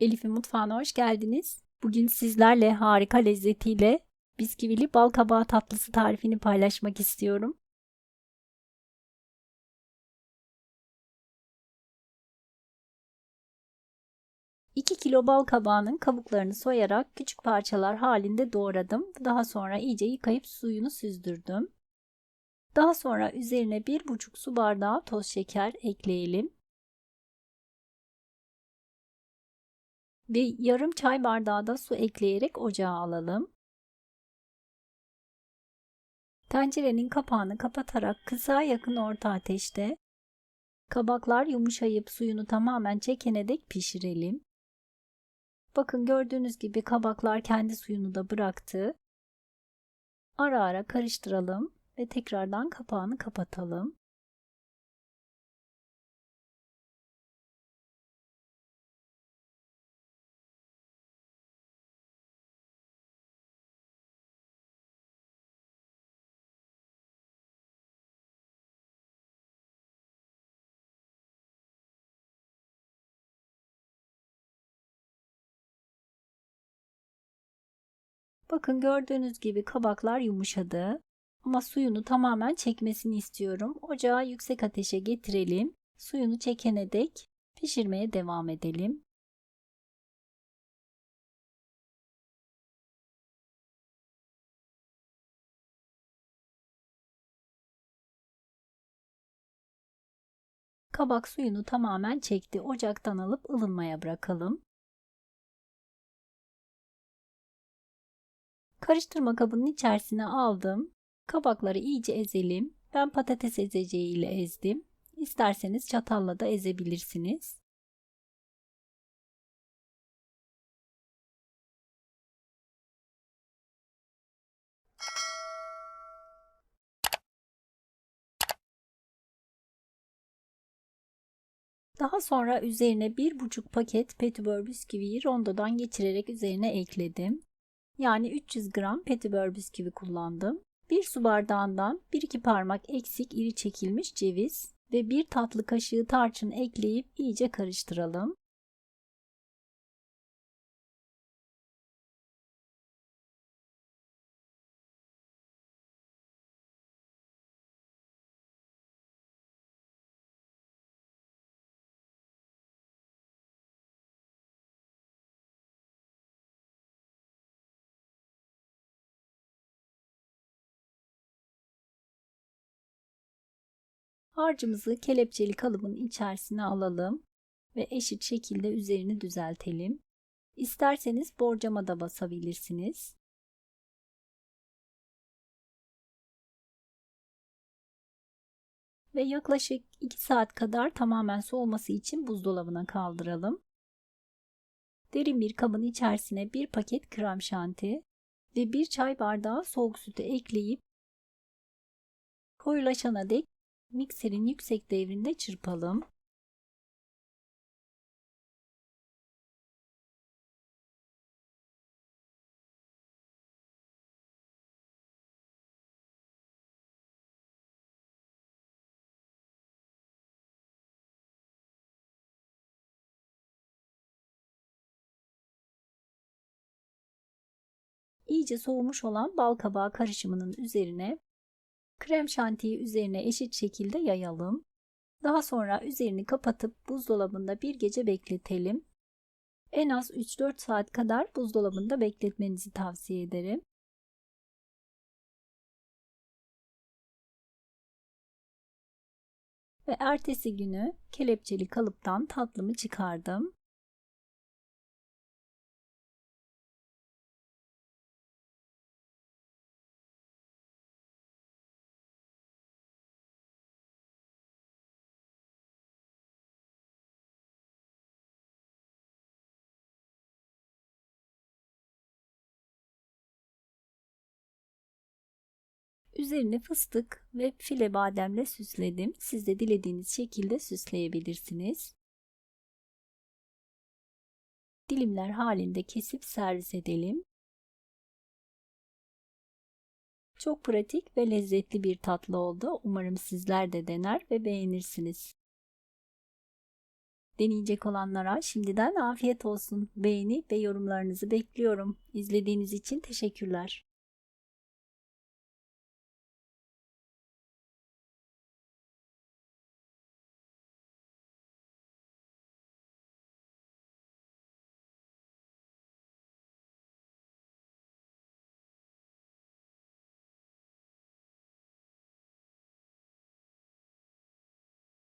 Elif'in mutfağına hoş geldiniz. Bugün sizlerle harika lezzetiyle bisküvili bal kabağı tatlısı tarifini paylaşmak istiyorum. İki kilo bal kabağının kabuklarını soyarak küçük parçalar halinde doğradım. Daha sonra iyice yıkayıp suyunu süzdürdüm. Daha sonra üzerine 1,5 su bardağı toz şeker ekleyelim. Ve yarım çay bardağı da su ekleyerek ocağa alalım. Tencerenin kapağını kapatarak kısa yakın orta ateşte kabaklar yumuşayıp suyunu tamamen çekene dek pişirelim. Bakın gördüğünüz gibi kabaklar kendi suyunu da bıraktı. Ara ara karıştıralım ve tekrardan kapağını kapatalım. Bakın gördüğünüz gibi kabaklar yumuşadı. Ama suyunu tamamen çekmesini istiyorum. Ocağı yüksek ateşe getirelim. Suyunu çekene dek pişirmeye devam edelim. Kabak suyunu tamamen çekti. Ocaktan alıp ılınmaya bırakalım. Karıştırma kabının içerisine aldım. Kabakları iyice ezelim. Ben patates ezeceği ile ezdim. İsterseniz çatalla da ezebilirsiniz. Daha sonra üzerine 1,5 paket petibör bisküviyi rondodan geçirerek üzerine ekledim. Yani 300 gram petibör bisküvi kullandım. 1 su bardağından 1-2 parmak eksik iri çekilmiş ceviz ve 1 tatlı kaşığı tarçın ekleyip iyice karıştıralım. Harcımızı kelepçeli kalıbın içerisine alalım ve eşit şekilde üzerini düzeltelim. İsterseniz borcama da basabilirsiniz. Ve yaklaşık 2 saat kadar tamamen soğuması için buzdolabına kaldıralım. Derin bir kabın içerisine bir paket krem şanti ve bir çay bardağı soğuk sütü ekleyip koyulaşana dek mikserin yüksek devrinde çırpalım. İyice soğumuş olan bal kabağı karışımının üzerine Krem şantiyi üzerine eşit şekilde yayalım. Daha sonra üzerini kapatıp buzdolabında bir gece bekletelim. En az 3-4 saat kadar buzdolabında bekletmenizi tavsiye ederim. Ve ertesi günü kelepçeli kalıptan tatlımı çıkardım. Üzerini fıstık ve file bademle süsledim. Siz de dilediğiniz şekilde süsleyebilirsiniz. Dilimler halinde kesip servis edelim. Çok pratik ve lezzetli bir tatlı oldu. Umarım sizler de dener ve beğenirsiniz. Deneyecek olanlara şimdiden afiyet olsun. Beğeni ve yorumlarınızı bekliyorum. İzlediğiniz için teşekkürler.